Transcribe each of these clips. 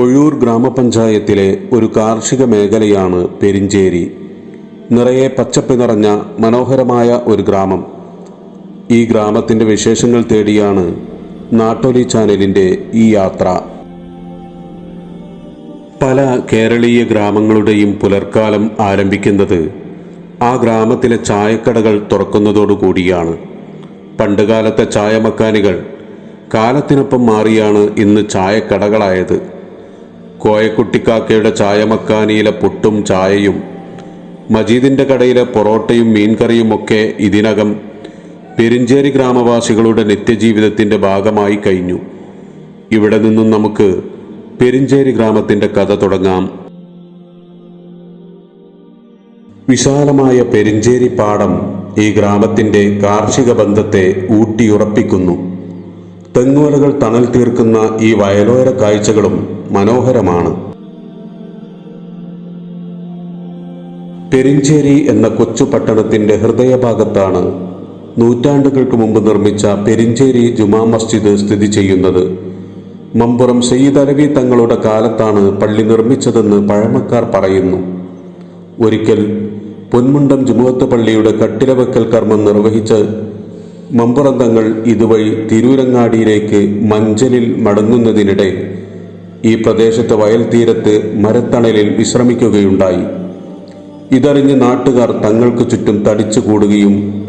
ഒഴൂർ ഗ്രാമപഞ്ചായത്തിലെ ഒരു കാർഷിക മേഖലയാണ് പെരിഞ്ചേരി. നിറയെ പച്ചപ്പ് നിറഞ്ഞ മനോഹരമായ ഒരു ഗ്രാമം. ഈ ഗ്രാമത്തിന്റെ വിശേഷങ്ങൾ തേടിയാണ് നാട്ടൊലി ചാനലിന്റെ ഈ യാത്ര. പല കേരളീയ ഗ്രാമങ്ങളുടെയും പുലർക്കാലം ആരംഭിക്കുന്നത് ആ ഗ്രാമത്തിലെ ചായക്കടകൾ തുറക്കുന്നതോടുകൂടിയാണ് പണ്ടുകാലത്തെ ചായമക്കാനികൾ കാലത്തിനൊപ്പം മാറിയാണ് ഇന്ന് ചായക്കടകളായത്. കോയക്കുട്ടിക്കാക്കയുടെ ചായമക്കാനിയിലെ പുട്ടും ചായയും മജീദിന്റെ കടയിലെ പൊറോട്ടയും മീൻകറിയും ഒക്കെ ഇതിനകം പെരിഞ്ചേരി ഗ്രാമവാസികളുടെ നിത്യജീവിതത്തിന്റെ ഭാഗമായി കഴിഞ്ഞു. ഇവിടെ നിന്നും നമുക്ക് പെരിഞ്ചേരി ഗ്രാമത്തിന്റെ കഥ തുടങ്ങാം. വിശാലമായ പെരിഞ്ചേരി പാടം ഈ ഗ്രാമത്തിന്റെ കാർഷിക ബന്ധത്തെ ഊട്ടിയുറപ്പിക്കുന്നു. തെങ്ങുവലകൾ തണൽ തീർക്കുന്ന ഈ വയലോര കാഴ്ചകളും മനോഹരമാണ്. പെരിഞ്ചേരി എന്ന കൊച്ചു പട്ടണത്തിന്റെ ഹൃദയഭാഗത്താണ് നൂറ്റാണ്ടുകൾക്ക് മുമ്പ് നിർമ്മിച്ച പെരിഞ്ചേരി ജുമാ മസ്ജിദ് സ്ഥിതി ചെയ്യുന്നത്. മമ്പുറം സയ്യിദ് അലവി തങ്ങളുടെ കാലത്താണ് പള്ളി നിർമ്മിച്ചതെന്ന് പഴമക്കാർ പറയുന്നു. ഒരിക്കൽ പൊന്മുണ്ടം ജുമുഅത്ത് പള്ളിയുടെ കട്ടിലവെക്കൽ കർമ്മം നിർവഹിച്ച് മമ്പുറം തങ്ങൾ ഇതുവഴി തിരൂരങ്ങാടിയിലേക്ക് മഞ്ചലിൽ മടങ്ങുന്നതിനിടെ ഈ പ്രദേശത്തെ വയൽ തീരത്ത് മരത്തണലിൽ വിശ്രമിക്കുകയുണ്ടായി. ഇതറിഞ്ഞ് നാട്ടുകാർ തങ്ങൾക്ക് ചുറ്റും തടിച്ചു കൂടുകയും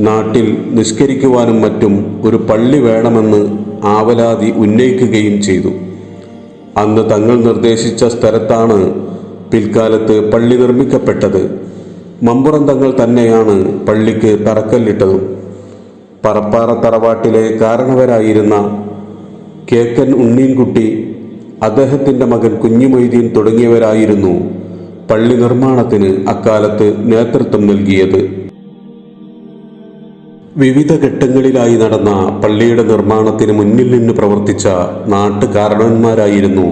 നാട്ടിൽ നിഷ്കരിക്കുവാനും മറ്റും ഒരു പള്ളി വേണമെന്ന് ആവലാതി ഉന്നയിക്കുകയും ചെയ്തു. അന്ന് തങ്ങൾ നിർദ്ദേശിച്ച സ്ഥലത്താണ് പിൽക്കാലത്ത് പള്ളി നിർമ്മിക്കപ്പെട്ടത്. മമ്പുറം തങ്ങൾ തന്നെയാണ് പള്ളിക്ക് തറക്കല്ലിട്ടതും. പറപ്പാറ തറവാട്ടിലെ കാരണവരായിരുന്ന കേക്കൻ ഉണ്ണീൻകുട്ടി അദ്ദേഹത്തിന്റെ മകൻ കുഞ്ഞുമൊയ്തീൻ തുടങ്ങിയവരായിരുന്നു പള്ളി നിർമ്മാണത്തിന് അക്കാലത്ത് നേതൃത്വം നൽകിയത്. വിവിധ ഘട്ടങ്ങളിലായി നടന്ന പള്ളിയുടെ നിർമ്മാണത്തിന് മുന്നിൽ നിന്ന് പ്രവർത്തിച്ച നാട്ടുകാരണന്മാരായിരുന്നു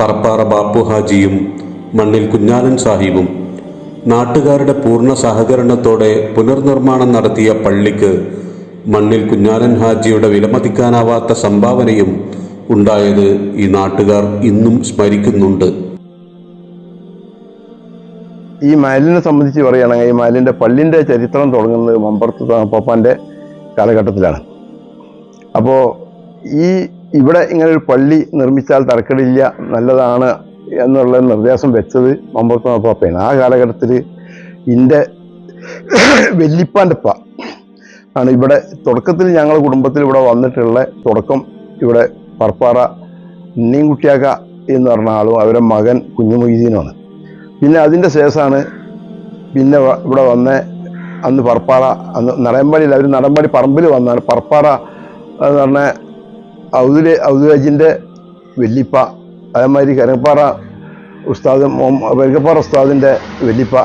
പറപ്പാറ ബാപ്പു ഹാജിയും മണ്ണിൽ കുഞ്ഞാലൻ സാഹിബും. നാട്ടുകാരുടെ പൂർണ സഹകരണത്തോടെ പുനർനിർമ്മാണം നടത്തിയ പള്ളിക്ക് മണ്ണിൽ കുഞ്ഞാലൻ ഹാജിയുടെ വിലമതിക്കാനാവാത്ത സംഭാവനയും ഉണ്ടായത് ഈ നാട്ടുകാർ ഇന്നും സ്മരിക്കുന്നുണ്ട്. ഈ മഹലിനെ സംബന്ധിച്ച് പറയുകയാണെങ്കിൽ ഈ മഹലിന്റെ പള്ളിന്റെ ചരിത്രം തുടങ്ങുന്നത് മമ്പറത്ത് പപ്പാന്റെ കാലഘട്ടത്തിലാണ്. അപ്പോൾ ഈ ഇവിടെ ഇങ്ങനെ ഒരു പള്ളി നിർമ്മിച്ചാൽ തറക്കടില്ല നല്ലതാണ് എന്നുള്ള നിർദ്ദേശം വെച്ചത് മമ്പറത്ത് പപ്പയാണ്. ആ കാലഘട്ടത്തിൽ ഇന്റെ വെല്ലിപ്പാന്റെ ആണ് ഇവിടെ തുടക്കത്തിൽ ഞങ്ങളുടെ കുടുംബത്തിൽ ഇവിടെ വന്നിട്ടുള്ള തുടക്കം ഇവിടെ പറപ്പാറ ഉണ്ണിയും കുട്ടിയാക്ക എന്ന് പറഞ്ഞ ആളും അവരുടെ മകൻ കുഞ്ഞു മൊയ്തീനുമാണ് പിന്നെ അതിന്റെ ശേഷമാണ് പിന്നെ ഇവിടെ വന്ന അന്ന് പർപ്പാറ അന്ന് നടമ്പാടിയിൽ അവർ നടമ്പടി പറമ്പിൽ വന്നാണ്. പർപ്പാറ എന്ന് പറഞ്ഞ ഔദുല ഔദുരാജിന്റെ വെല്ലിപ്പ അതേമാതിരി കരപ്പാറ ഉസ്താദ് വെങ്കപ്പാറ ഉസ്താദിന്റെ വെല്ലിപ്പ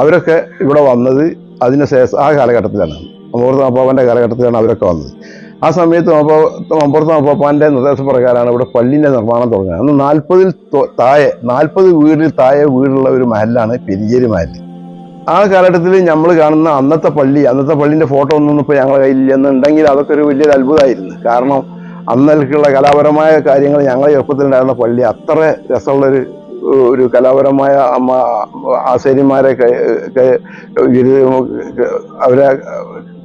അവരൊക്കെ ഇവിടെ വന്നത് അതിന് ശേഷം ആ കാലഘട്ടത്തിലാണ്. അമൂർത്ത അപ്പാപ്പന്റെ കാലഘട്ടത്തിലാണ് അവരൊക്കെ വന്നത്. ആ സമയത്ത് അമ്പുറത്ത് അപ്പാപ്പാന്റെ നിർദ്ദേശപ്രകാരമാണ് ഇവിടെ പള്ളിന്റെ നിർമ്മാണം തുടങ്ങുന്നത്. അന്ന് നാൽപ്പതിൽ താഴെ നാൽപ്പത് വീടിൽ താഴെ വീടുള്ള ഒരു മഹലാണ് പെരിയേരി മഹൽ ആ കാലഘട്ടത്തിൽ നമ്മൾ കാണുന്ന അന്നത്തെ പള്ളി അന്നത്തെ പള്ളിന്റെ ഫോട്ടോ ഒന്നും ഇപ്പോൾ ഞങ്ങളുടെ കയ്യിലില്ലെന്നുണ്ടെങ്കിൽ അതൊക്കെ ഒരു വലിയൊരു അത്ഭുതമായിരുന്നു. കാരണം അന്നേക്കുള്ള കലാപരമായ കാര്യങ്ങൾ ഞങ്ങളെ ചെറുപ്പത്തിലുണ്ടായിരുന്ന പള്ളി അത്ര രസമുള്ളൊരു ഒരു കലാപരമായ അമ്മ ആശേരിമാരെ അവരെ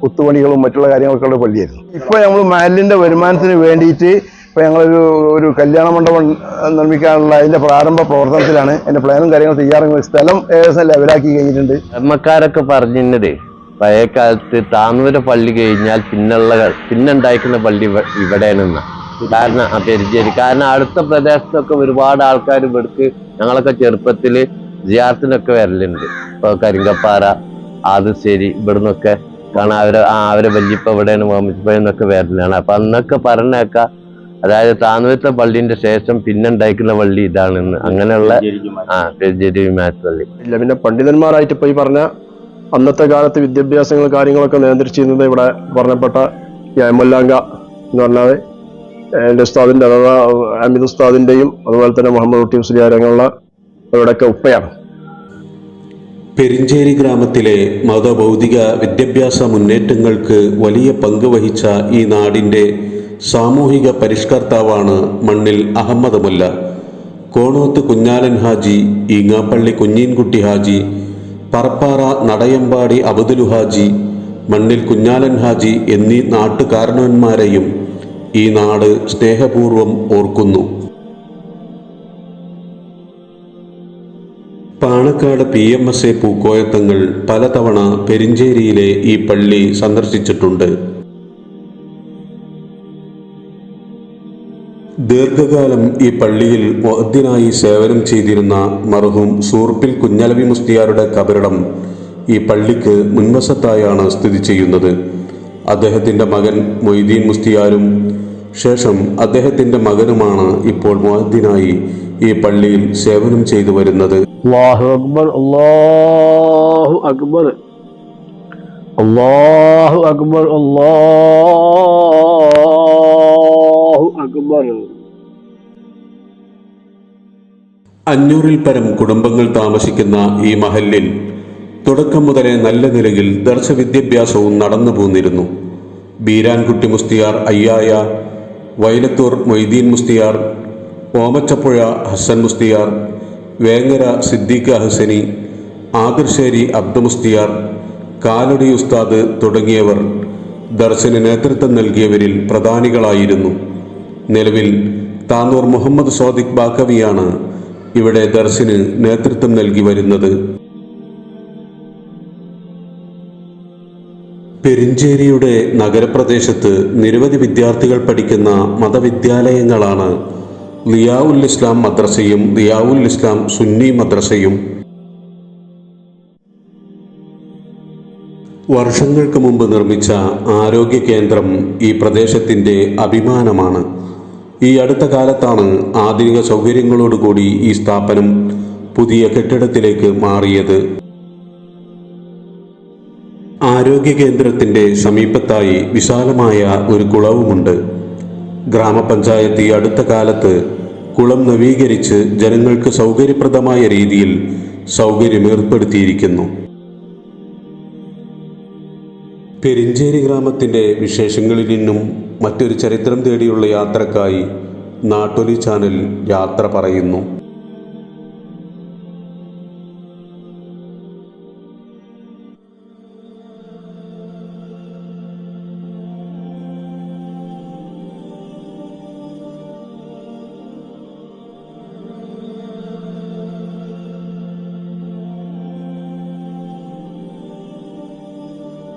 കുത്തുപണികളും മറ്റുള്ള കാര്യങ്ങളൊക്കെ ഉള്ള പള്ളിയായിരുന്നു. ഇപ്പോൾ നമ്മൾ മഹലിന്റെ വരുമാനത്തിന് വേണ്ടിയിട്ട് ഇപ്പോൾ ഞങ്ങളൊരു ഒരു കല്യാണ മണ്ഡപം നിർമ്മിക്കാനുള്ള അതിന്റെ പ്രാരംഭ പ്രവർത്തനത്തിലാണ് അതിന്റെ പ്ലാനും കാര്യങ്ങളും തയ്യാറാക്കി സ്ഥലം ഏകദേശം ലെവലാക്കി കഴിഞ്ഞിട്ടുണ്ട്. അമ്മക്കാരൊക്കെ പറഞ്ഞിരുന്നത് പഴയ കാലത്ത് താന്നൂര പള്ളി കഴിഞ്ഞാൽ പിന്നുള്ള പിന്നെ പള്ളി ഇവ- ഇവിടെയാണെന്ന. കാരണം പെരിഞ്ചേരി കാരണം അടുത്ത പ്രദേശത്തൊക്കെ ഒരുപാട് ആൾക്കാർ ഇവിടേക്ക് ഞങ്ങളൊക്കെ ചെറുപ്പത്തിൽ ജിയാർത്തിനൊക്കെ വരലുണ്ട്. ഇപ്പൊ കരിങ്കപ്പാറ ആദശ്ശേരി ഇവിടുന്നൊക്കെ കാരണം അവരെ ആ അവരെ വല്യപ്പ ഇവിടെയാണ് മോമിച്ചപ്പയെന്നൊക്കെ വരലാണ്. അപ്പൊ അന്നൊക്കെ പറഞ്ഞേക്ക അതായത് താന്നൂരത്തെ പള്ളിന്റെ ശേഷം പിന്നെ ഉണ്ടായിരിക്കുന്ന പള്ളി ഇതാണെന്ന് അങ്ങനെയുള്ള പള്ളി. ഇല്ല പിന്നെ പണ്ഡിതന്മാരായിട്ട് ഈ പറഞ്ഞ അന്നത്തെ കാലത്ത് വിദ്യാഭ്യാസങ്ങൾ കാര്യങ്ങളൊക്കെ നിയന്ത്രിച്ചിരുന്നത് ഇവിടെ പറഞ്ഞപ്പെട്ട ഈ അയമുല്ലാങ്ക എന്ന് പറഞ്ഞാൽ എന്റെ ഉസ്താദിന്റെ അഥവാ അമിത് ഉസ്താദിന്റെയും അതുപോലെ തന്നെ മുഹമ്മദ് ഉട്ടി മുസ്ലിയാർ അവരുടെയൊക്കെ ഉപ്പയാണ്. പെരിഞ്ചേരി ഗ്രാമത്തിലെ മതഭൗതിക വിദ്യാഭ്യാസ മുന്നേറ്റങ്ങൾക്ക് വലിയ പങ്ക് വഹിച്ച ഈ നാടിന്റെ സാമൂഹിക പരിഷ്കർത്താവാണ് മണ്ണിൽ അഹമ്മദ് മുല്ല. കോണോത്ത് കുഞ്ഞാലൻ ഹാജി ഈങ്ങാപ്പള്ളി കുഞ്ഞീൻകുട്ടി ഹാജി പറപ്പാറ നടയമ്പാടി അബുദുലു ഹാജി മണ്ണിൽ കുഞ്ഞാലൻ ഹാജി എന്നീ നാട്ടുകാരണവന്മാരെയും ഈ നാട് സ്നേഹപൂർവം ഓർക്കുന്നു. Panakkad P M S A Pookoya Thangal പലതവണ പെരിഞ്ചേരിയിലെ ഈ പള്ളി സന്ദർശിച്ചിട്ടുണ്ട്. ദീർഘകാലം ഈ പള്ളിയിൽ വദ്യനായി സേവനം ചെയ്തിരുന്ന മർഹൂം സൂർപ്പിൽ കുഞ്ഞലവി മുസ്തിയാരുടെ കബറിടം ഈ പള്ളിക്ക് മുൻവശത്തായാണ് സ്ഥിതി ചെയ്യുന്നത്. അദ്ദേഹത്തിന്റെ മകൻ മൊയ്തീൻ മുസ്തിയാരും ശേഷം അദ്ദേഹത്തിന്റെ മകനുമാണ് ഇപ്പോൾ മുഅദ്ദിനായി ഈ പള്ളിയിൽ സേവനം ചെയ്തു വരുന്നത്. അള്ളാഹു അക്ബർ അള്ളാഹു അക്ബർ. അള്ളാഹു അക്ബർ അള്ളാഹു അക്ബർ. അഞ്ഞൂറിൽ പരം കുടുംബങ്ങൾ താമസിക്കുന്ന ഈ മഹല്ലിൽ തുടക്കം മുതലേ നല്ല നിലയിൽ ദർശവിദ്യാഭ്യാസവും നടന്നു പോന്നിരുന്നു. ബീരാൻകുട്ടി മുസ്തിയാർ അയ്യായ വൈലത്തൂർ മൊയ്തീൻ മുസ്തിയാർ ഓമച്ചപ്പുഴ ഹസൻ മുസ്തിയാർ വേങ്ങര സിദ്ദീഖ ഹസനി ആതിർശ്ശേരി അബ്ദു മുസ്തിയാർ കാലടി ഉസ്താദ് തുടങ്ങിയവർ ദർശന നേതൃത്വം നൽകിയവരിൽ പ്രധാനികളായിരുന്നു. നിലവിൽ താനൂർ മുഹമ്മദ് സോദിഖ് ബാക്കവിയാണ് ഇവിടെ ദർശന് നേതൃത്വം നൽകി വരുന്നത്. പെരിഞ്ചേരിയുടെ നഗരപ്രദേശത്ത് നിരവധി വിദ്യാർത്ഥികൾ പഠിക്കുന്ന മതവിദ്യാലയങ്ങളാണ് ലിയാവുൽ ഇസ്ലാം മദ്രസയും ലിയാവുൽ ഇസ്ലാം സുന്നി മദ്രസയും വർഷങ്ങൾക്ക് മുമ്പ് നിർമ്മിച്ച ആരോഗ്യ കേന്ദ്രം ഈ പ്രദേശത്തിന്റെ അഭിമാനമാണ്. ഈ അടുത്ത കാലത്താണ് ആധുനിക സൗകര്യങ്ങളോടുകൂടി ഈ സ്ഥാപനം പുതിയ കെട്ടിടത്തിലേക്ക് മാറിയത്. ആരോഗ്യ കേന്ദ്രത്തിന്റെ സമീപത്തായി വിശാലമായ ഒരു കുളവുമുണ്ട്. ഗ്രാമപഞ്ചായത്ത് അടുത്ത കാലത്ത് കുളം നവീകരിച്ച് ജനങ്ങൾക്ക് സൗകര്യപ്രദമായ രീതിയിൽ സൗകര്യം ഏർപ്പെടുത്തിയിരിക്കുന്നു പെരിഞ്ചേരി ഗ്രാമത്തിന്റെ വിശേഷങ്ങളിൽ നിന്നും മറ്റൊരു ചരിത്രം തേടിയുള്ള യാത്രക്കായി നാട്ടൊലി ചാനൽ യാത്ര പറയുന്നു.